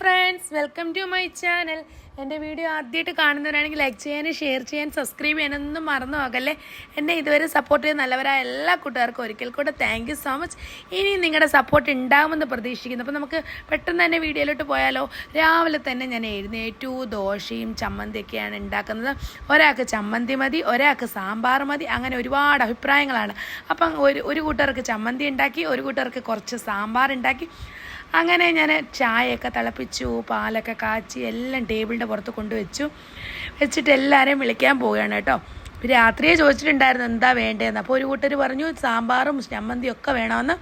Friends welcome to my channel എന്റെ video ആദ്യമായിട്ട് കാണുന്നവരാണെങ്കിൽ ലൈക്ക് ചെയ്യാനും ഷെയർ ചെയ്യാൻ സബ്സ്ക്രൈബ് ചെയ്യാനൊന്നും മറന്നു പോകല്ലേ? എന്നെ ഇതുവരെ സപ്പോർട്ട് ചെയ്ത നല്ലവരായ എല്ലാ കൂട്ടുകാർക്കും ഒരിക്കൽ കൂടെ താങ്ക് സോ മച്ച് ഇനി നിങ്ങളുടെ സപ്പോർട്ട് ഉണ്ടാകുമെന്ന് പ്രതീക്ഷിക്കുന്നു. അപ്പോൾ നമുക്ക് പെട്ടെന്ന് തന്നെ വീഡിയോയിലോട്ട് പോയാലോ? രാവിലെ തന്നെ ഞാൻ എഴുന്നേറ്റു ദോശയും ചമ്മന്തിയൊക്കെയാണ് ഉണ്ടാക്കുന്നത്. ഒരാൾക്ക് ചമ്മന്തി മതി ഒരാൾക്ക് സാമ്പാർ മതി. അങ്ങനെ ഒരുപാട് അഭിപ്രായങ്ങളാണ്. അപ്പം ഒരു ഒരു കൂട്ടർക്ക് ചമ്മന്തി ഉണ്ടാക്കി ഒരു കൂട്ടർക്ക് കുറച്ച് സാമ്പാർ ഉണ്ടാക്കി. അങ്ങനെ ഞാൻ ചായയൊക്കെ തിളപ്പിച്ചു പാലൊക്കെ കാച്ചി എല്ലാം ടേബിളിന്റെ പുറത്ത് കൊണ്ടുവച്ചു. വെച്ചിട്ട് എല്ലാവരെയും വിളിക്കാൻ പോവുകയാണ് കേട്ടോ. രാത്രിയെ ചോദിച്ചിട്ടുണ്ടായിരുന്നു എന്താ വേണ്ടതെന്ന് അപ്പോൾ ഒരു കൂട്ടർ പറഞ്ഞു സാമ്പാറും ചമ്മന്തിയും ഒക്കെ വേണമെന്ന്.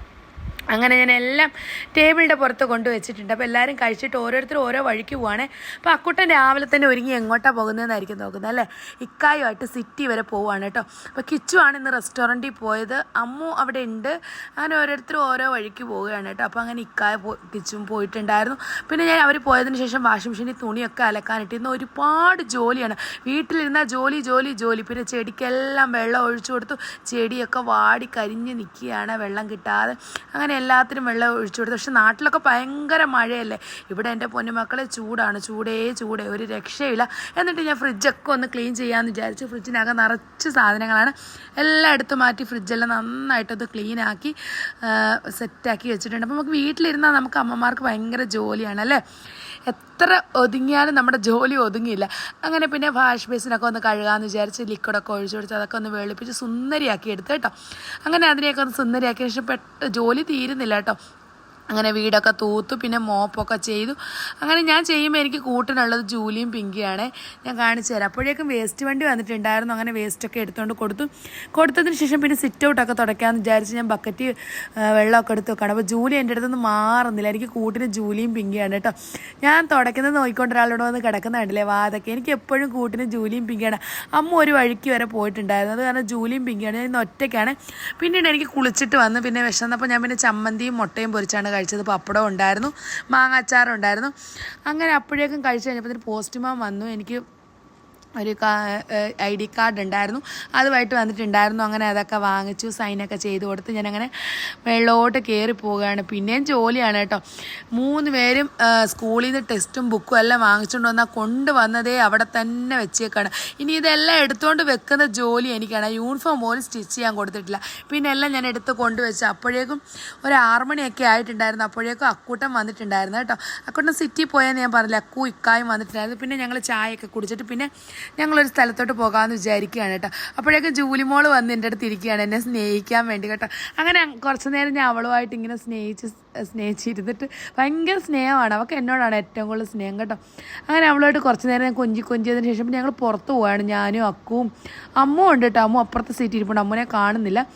അങ്ങനെ ഞാൻ എല്ലാം ടേബിളിന്റെ പുറത്ത് കൊണ്ടുവച്ചിട്ടുണ്ട്. അപ്പോൾ എല്ലാവരും കഴിച്ചിട്ട് ഓരോരുത്തരും ഓരോ വഴിക്ക് പോവാണേ. അപ്പോൾ അക്കുട്ടൻ രാവിലെ തന്നെ ഒരുങ്ങി എങ്ങോട്ടാണ് പോകുന്നതെന്നായിരിക്കും നോക്കുന്നത് അല്ലേ? ഇക്കായുമായിട്ട് സിറ്റി വരെ പോവുകയാണ് കേട്ടോ. അപ്പോൾ കിച്ചു ആണ് ഇന്ന് റെസ്റ്റോറന്റിൽ പോയത്. അമ്മു അവിടെ ഉണ്ട്. അങ്ങനെ ഓരോരുത്തരും ഓരോ വഴിക്ക് പോവുകയാണ് കേട്ടോ. അപ്പോൾ അങ്ങനെ ഇക്കായ പോ കിച്ചും പോയിട്ടുണ്ടായിരുന്നു. പിന്നെ ഞാൻ അവർ പോയതിന് ശേഷം വാഷിംഗ് മെഷീനിൽ തുണിയൊക്കെ അലക്കാനിട്ട് ഇന്ന് ഒരുപാട് ജോലിയാണ്. വീട്ടിലിരുന്ന ജോലി ജോലി ജോലി. പിന്നെ ചെടിക്കെല്ലാം വെള്ളം ഒഴിച്ചു കൊടുത്തു. ചെടിയൊക്കെ വാടി കരിഞ്ഞ് നിൽക്കുകയാണ് വെള്ളം കിട്ടാതെ. അങ്ങനെ എല്ലാത്തിനും വെള്ളം ഒഴിച്ചു കൊടുത്തു. പക്ഷെ നാട്ടിലൊക്കെ ഭയങ്കര മഴയല്ലേ? ഇവിടെ എന്റെ പൊന്നുമക്കളെ ചൂടാണ്. ചൂടേ ചൂടേ. ഒരു രക്ഷയില്ല എന്നിട്ട് ഞാൻ ഫ്രിഡ്ജൊക്കെ ഒന്ന് ക്ലീൻ ചെയ്യാമെന്ന് വിചാരിച്ചു. ഫ്രിഡ്ജിനകം നിറച്ച് സാധനങ്ങളാണ്. എല്ലാം മാറ്റി ഫ്രിഡ്ജെല്ലാം നന്നായിട്ടൊന്ന് ക്ലീനാക്കി സെറ്റാക്കി വെച്ചിട്ടുണ്ട്. അപ്പോൾ നമുക്ക് വീട്ടിലിരുന്നാൽ നമുക്ക് അമ്മമാർക്ക് ഭയങ്കര ജോലിയാണ് അല്ലേ എത്ര ഒതുങ്ങിയാലും നമ്മുടെ ജോലി ഒതുങ്ങിയില്ല. അങ്ങനെ പിന്നെ വാഷ് ബേസിനൊക്കെ ഒന്ന് കഴുകാമെന്ന് വിചാരിച്ച് ലിക്വിഡൊക്കെ ഒഴിച്ചു കൊടുത്ത് അതൊക്കെ ഒന്ന് വെളുപ്പിച്ച് സുന്ദരിയാക്കി എടുത്ത് കേട്ടോ. അങ്ങനെ അതിനെയൊക്കെ ഒന്ന് സുന്ദരിയാക്കിയ ശേഷം പെട്ട ജോലി തീരുന്നില്ല കേട്ടോ. അങ്ങനെ വീടൊക്കെ തൂത്തു പിന്നെ മോപ്പൊക്കെ ചെയ്തു. അങ്ങനെ ഞാൻ ചെയ്യുമ്പോൾ എനിക്ക് കൂട്ടിനുള്ളത് ജൂലിയും പിങ്കിയാണ് ഞാൻ കാണിച്ചു തരാം. അപ്പോഴേക്കും വേസ്റ്റ് വണ്ടി വന്നിട്ടുണ്ടായിരുന്നു. അങ്ങനെ വേസ്റ്റൊക്കെ എടുത്തുകൊണ്ട് കൊടുത്തു. കൊടുത്തതിന് ശേഷം പിന്നെ സിറ്റ് ഔട്ടൊക്കെ തുടയ്ക്കാമെന്ന് വിചാരിച്ച് ഞാൻ ബക്കറ്റ് വെള്ളമൊക്കെ എടുത്ത് വെക്കണം. അപ്പോൾ ജൂലി എന്റെ അടുത്തൊന്നും മാറുന്നില്ല. എനിക്ക് കൂട്ടിന് ജൂലിയും പിങ്കിയാണ് കേട്ടോ. ഞാൻ തുടയ്ക്കുന്നത് നോക്കിക്കൊണ്ട് ഒരാളോട് വന്ന് കിടക്കുന്ന കണ്ടില്ലേ വാതൊക്കെ. എനിക്ക് എപ്പോഴും കൂട്ടിന് ജൂലിയും പിങ്കിയാണ്. അമ്മ ഒരു വഴിക്ക് വരെ പോയിട്ടുണ്ടായിരുന്നു. അത് കാരണം ജൂലിയും പിങ്കിയാണ്. ഞാൻ ഇന്ന് ഒറ്റയ്ക്കാണ്. പിന്നീട് എനിക്ക് കുളിച്ചിട്ട് വന്ന് പിന്നെ വിശന്നപ്പോൾ ഞാൻ പിന്നെ ചമ്മന്തിയും മുട്ടയും പൊരിച്ചാണ് കഴിച്ചത് പപ്പടം ഉണ്ടായിരുന്നു മാങ്ങ അച്ചാറുണ്ടായിരുന്നു അങ്ങനെ അപ്പോഴേക്കും കഴിച്ച് കഴിഞ്ഞപ്പോൾ പോസ്റ്റ്മാൻ വന്നു. എനിക്ക് ഒരു ഐ ഡി കാർഡ് ഉണ്ടായിരുന്നു. അതുമായിട്ട് വന്നിട്ടുണ്ടായിരുന്നു. അങ്ങനെ അതൊക്കെ വാങ്ങിച്ചു സൈനൊക്കെ ചെയ്ത് കൊടുത്ത് ഞാനങ്ങനെ വെള്ളോട്ട് കയറി പോവുകയാണ്. പിന്നെയും ജോലിയാണ് കേട്ടോ. മൂന്ന് പേരും സ്കൂളിൽ നിന്ന് ടെസ്റ്റും ബുക്കും എല്ലാം വാങ്ങിച്ചുകൊണ്ട് വന്നാൽ കൊണ്ടുവന്നതേ അവിടെ തന്നെ വെച്ചേക്കാണ്. ഇനി ഇതെല്ലാം എടുത്തുകൊണ്ട് വെക്കുന്ന ജോലി എനിക്കാണ്. യൂണിഫോം പോലും സ്റ്റിച്ച് ചെയ്യാൻ കൊടുത്തിട്ടില്ല. പിന്നെ എല്ലാം ഞാൻ എടുത്ത് കൊണ്ടുവച്ച് അപ്പോഴേക്കും ഒരു ആറുമണിയൊക്കെ ആയിട്ടുണ്ടായിരുന്നു. അപ്പോഴേക്കും അക്കൂട്ടം വന്നിട്ടുണ്ടായിരുന്നു കേട്ടോ. അക്കൂട്ടം സിറ്റി പോയെന്ന് ഞാൻ പറഞ്ഞില്ല? അക്കൂ ഇക്കായും വന്നിട്ടുണ്ടായിരുന്നു. പിന്നെ ഞങ്ങൾ ചായയൊക്കെ കുടിച്ചിട്ട് പിന്നെ ഞങ്ങളൊരു സ്ഥലത്തോട്ട് പോകാമെന്ന് വിചാരിക്കുകയാണ് കേട്ടോ. അപ്പോഴേക്കും ജൂലിമോൾ വന്ന് എന്റെ അടുത്ത് ഇരിക്കുകയാണ് എന്നെ സ്നേഹിക്കാൻ വേണ്ടി കേട്ടോ. അങ്ങനെ കുറച്ച് നേരം ഞാൻ അവളുമായിട്ട് ഇങ്ങനെ സ്നേഹിച്ച് സ്നേഹിച്ചിരുന്നിട്ട് ഭയങ്കര സ്നേഹമാണ്. അവൾക്ക് എന്നോടാണ് ഏറ്റവും കൂടുതൽ സ്നേഹം കേട്ടോ. അങ്ങനെ അവളോട്ട് കുറച്ച് നേരം ഞാൻ കൊഞ്ചി കൊഞ്ചിയതിന് ശേഷം ഞങ്ങൾ പുറത്ത് പോവാണ്. ഞാനും അക്കുവും അമ്മും ഉണ്ട് കേട്ടോ. അമ്മ അപ്പുറത്തെ സീറ്റ് ഇരിപ്പുണ്ട്. അമ്മനെ കാണുന്നില്ല.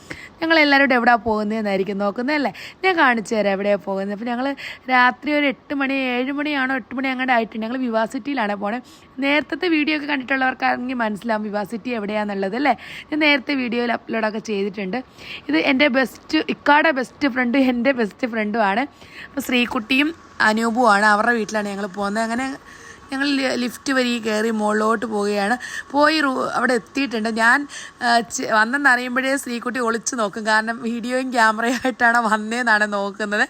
ഞങ്ങൾ എല്ലാവരോടും എവിടെയാണ് പോകുന്നതെന്നായിരിക്കും നോക്കുന്നതല്ലേ ഞാൻ കാണിച്ചു തരാം എവിടെയാണ് പോകുന്നത്. അപ്പോൾ ഞങ്ങൾ രാത്രി ഒരു എട്ട് മണി ഏഴ് മണിയാണോ എട്ട് മണി അങ്ങോട്ട് ആയിട്ടുണ്ട്. ഞങ്ങൾ വിവാസിറ്റിയിലാണ് പോണേ. നേരത്തെ വീഡിയോ ഒക്കെ കണ്ടിട്ടുള്ളവർക്കാണെങ്കിൽ മനസ്സിലാവും വിവാസിറ്റി എവിടെയാണെന്നുള്ളത് അല്ലേ? ഞാൻ നേരത്തെ വീഡിയോയിൽ അപ്ലോഡൊക്കെ ചെയ്തിട്ടുണ്ട്. ഇത് എന്റെ ബെസ്റ്റ് ഇക്കാടെ ബെസ്റ്റ് ഫ്രണ്ട് എന്റെ ബെസ്റ്റ് ഫ്രണ്ടുമാണ് അപ്പോൾ ശ്രീകുട്ടിയും അനൂപുമാണ് അവരുടെ വീട്ടിലാണ് ഞങ്ങൾ പോകുന്നത്. അങ്ങനെ ഞങ്ങൾ ലിഫ്റ്റ് വരി കയറി മുകളിലോട്ട് പോവുകയാണ്. പോയി റൂ അവിടെ എത്തിയിട്ടുണ്ട്. ഞാൻ വന്നെന്ന് അറിയുമ്പോഴേ ശ്രീകുട്ടി ഒളിച്ച് നോക്കും. കാരണം വീഡിയോയും ക്യാമറയായിട്ടാണ് വന്നതെന്നാണ് നോക്കുന്നത്.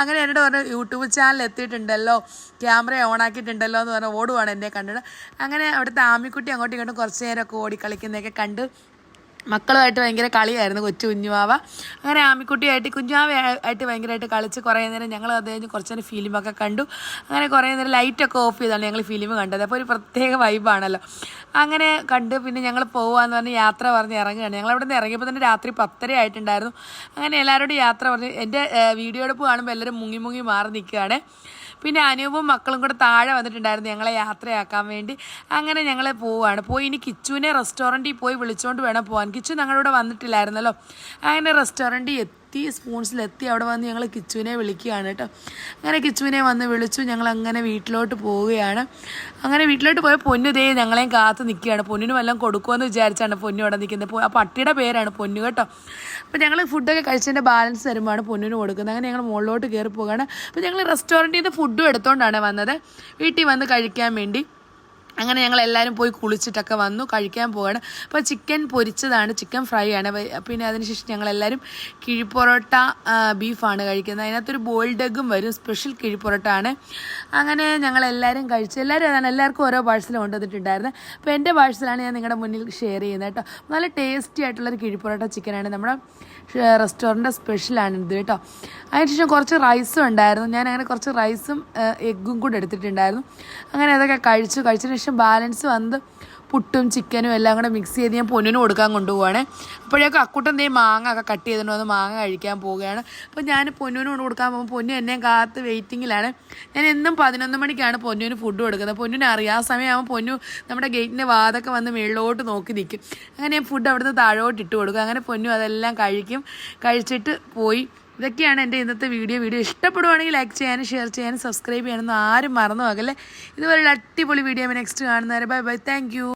അങ്ങനെ എന്നോട് പറഞ്ഞു യൂട്യൂബ് ചാനൽ എത്തിയിട്ടുണ്ടല്ലോ. ക്യാമറ ഓൺ ആക്കിയിട്ടുണ്ടല്ലോ എന്ന് പറഞ്ഞാൽ ഓടുവാണ് എന്നെ കണ്ടിട്ട് അങ്ങനെ അവിടുത്തെ ആമിക്കുട്ടി അങ്ങോട്ടും ഇങ്ങോട്ടും കുറച്ച് നേരമൊക്കെ ഓടിക്കളിക്കുന്നതൊക്കെ കണ്ട് മക്കളുമായിട്ട് ഭയങ്കര കളിയായിരുന്നു കൊച്ചു കുഞ്ഞുമാവ അങ്ങനെ ആമിക്കുട്ടിയായിട്ട് കുഞ്ഞുമാവ ആയിട്ട് ഭയങ്കരമായിട്ട് കളിച്ച് കുറേ നേരം ഞങ്ങൾ അത് കഴിഞ്ഞ് കുറച്ച് നേരം ഫിലിമൊക്കെ കണ്ടു. അങ്ങനെ കുറേ നേരം ലൈറ്റൊക്കെ ഓഫ് ചെയ്താണ് ഞങ്ങൾ ഫിലിം കണ്ടത്. അപ്പോൾ ഒരു പ്രത്യേക വൈബാണല്ലോ അങ്ങനെ കണ്ട് പിന്നെ ഞങ്ങൾ പോകുകയെന്ന് പറഞ്ഞ് യാത്ര പറഞ്ഞ് ഇറങ്ങുകയാണ്. ഞങ്ങൾ അവിടെ നിന്ന് ഇറങ്ങിയപ്പോൾ തന്നെ രാത്രി പത്തര ആയിട്ടുണ്ടായിരുന്നു. അങ്ങനെ എല്ലാവരോടും യാത്ര പറഞ്ഞ് എന്റെ വീഡിയോ എടുപ്പ് കാണുമ്പോൾ എല്ലാവരും മുങ്ങി മുങ്ങി മാറി നിൽക്കുകയാണ്. പിന്നെ അനൂപും മക്കളും കൂടെ താഴെ വന്നിട്ടുണ്ടായിരുന്നു ഞങ്ങളെ യാത്രയാക്കാൻ വേണ്ടി. അങ്ങനെ ഞങ്ങൾ പോവുകയാണ് പോയി ഇനി കിച്ചുവിനെ റെസ്റ്റോറന്റിൽ പോയി വിളിച്ചുകൊണ്ട് വേണം പോകാൻ കിച്ചു ഞങ്ങളുടെ വന്നിട്ടില്ലായിരുന്നല്ലോ. അങ്ങനെ റെസ്റ്റോറന്റിൽ എത്തി. സ്പൂൺസിലെത്തി. അവിടെ വന്ന് ഞങ്ങൾ കിച്ചുവിനെ വിളിക്കുകയാണ് കേട്ടോ. അങ്ങനെ കിച്ചുവിനെ വന്ന് വിളിച്ചു. ഞങ്ങൾ അങ്ങനെ വീട്ടിലോട്ട് പോവുകയാണ്. അങ്ങനെ വീട്ടിലോട്ട് പോയ പൊന്നു ദേ ഞങ്ങളെയും കാത്ത് നിൽക്കുകയാണ്. പൊന്നിന് വല്ലതും കൊടുക്കുമെന്ന് വിചാരിച്ചാണ് പൊന്നു അവിടെ നിൽക്കുന്നത്. ആ പട്ടിയുടെ പേരാണ് പൊന്നു കേട്ടോ. അപ്പോൾ ഞങ്ങൾ ഫുഡൊക്കെ കഴിച്ചതിന്റെ ബാലൻസ് തരുമ്പോഴാണ് പൊന്നിന് കൊടുക്കുന്നത്. അങ്ങനെ ഞങ്ങൾ മുകളിലോട്ട് കയറി പോവുകയാണ്. അപ്പോൾ ഞങ്ങൾ റെസ്റ്റോറന്റിൽ നിന്ന് ഫുഡും എടുത്തുകൊണ്ടാണ് വന്നത്. വീട്ടിൽ വന്ന് കഴിക്കാൻ വേണ്ടി. അങ്ങനെ ഞങ്ങൾ എല്ലാവരും പോയി കുളിച്ചിട്ടൊക്കെ വന്നു കഴിക്കാൻ പോവാണ്. അപ്പോൾ ചിക്കൻ പൊരിച്ചതാണ് ചിക്കൻ ഫ്രൈ ആണ്. പിന്നെ അതിനുശേഷം ഞങ്ങൾ എല്ലാവരും കിഴിപ്പൊറോട്ട ബീഫാണ് കഴിക്കുന്നത്. അതിനകത്തൊരു ബോയിൽഡ് എഗ്ഗും വരും സ്പെഷ്യൽ കിഴിപ്പൊറോട്ട ആണ്. അങ്ങനെ ഞങ്ങൾ എല്ലാവരും കഴിച്ചു. എല്ലാവരും അതാണ് എല്ലാവർക്കും ഓരോ പാഴ്സൽ കൊണ്ടുവന്നിട്ടുണ്ടായിരുന്നത് അപ്പോൾ എന്റെ പാഴ്സലാണ് ഞാൻ നിങ്ങളുടെ മുന്നിൽ ഷെയർ ചെയ്യുന്നത് കേട്ടോ. നല്ല ടേസ്റ്റി ആയിട്ടുള്ളൊരു കിഴിപ്പൊറോട്ട ചിക്കനാണ് നമ്മുടെ റെസ്റ്റോറന്റ് സ്പെഷ്യലാണ് ഇത് കേട്ടോ. അതിനുശേഷം കുറച്ച് റൈസും ഉണ്ടായിരുന്നു. ഞാൻ അങ്ങനെ കുറച്ച് റൈസും എഗ്ഗും കൂടെ എടുത്തിട്ടുണ്ടായിരുന്നു. അങ്ങനെ അതൊക്കെ കഴിച്ചു. കഴിച്ചതിന് ശേഷം ബാലൻസ് വന്ന് പുട്ടും ചിക്കനും എല്ലാം കൂടെ മിക്സ് ചെയ്ത് ഞാൻ പൊന്നിന് കൊടുക്കാൻ കൊണ്ടുപോവാണേ. അപ്പോഴേക്കും അക്കുട്ടൻ ദേ മാങ്ങ ഒക്കെ കട്ട് ചെയ്തിട്ടുണ്ട് വന്ന് മാങ്ങ കഴിക്കാൻ പോവുകയാണ്. അപ്പോൾ ഞാൻ പൊന്നിന് കൊണ്ട് കൊടുക്കാൻ പോകുമ്പോൾ പൊന്നു എന്നെ കാത്ത് വെയിറ്റിങ്ങിലാണ്. ഞാൻ എന്നും പതിനൊന്ന് മണിക്കാണ് പൊന്നുവിന് ഫുഡ് കൊടുക്കുന്നത്. പൊന്നിനെ അറിയാം. ആ സമയമാകുമ്പോൾ പൊന്നു നമ്മുടെ ഗേറ്റിന്റെ വാതൊക്കെ വന്ന് മേളിലോട്ട് നോക്കി നിൽക്കും. അങ്ങനെ ഞാൻ ഫുഡ് അവിടുന്ന് താഴോട്ട് ഇട്ട് കൊടുക്കും. അങ്ങനെ പൊന്നു അതെല്ലാം കഴിക്കും. കഴിച്ചിട്ട് പോയി. ഇതൊക്കെയാണ് എന്റെ ഇന്നത്തെ വീഡിയോ. വീഡിയോ ഇഷ്ടപ്പെടുവാണെങ്കിൽ ലൈക്ക് ചെയ്യാനും ഷെയർ ചെയ്യാനും സബ്സ്ക്രൈബ് ചെയ്യാനൊന്നും ആരും മറന്നു പോകല്ലേ. ഇതുപോലുള്ള അടിപൊളി വീഡിയോ നെക്സ്റ്റ് കാണുന്നവരെ. Bye bye thank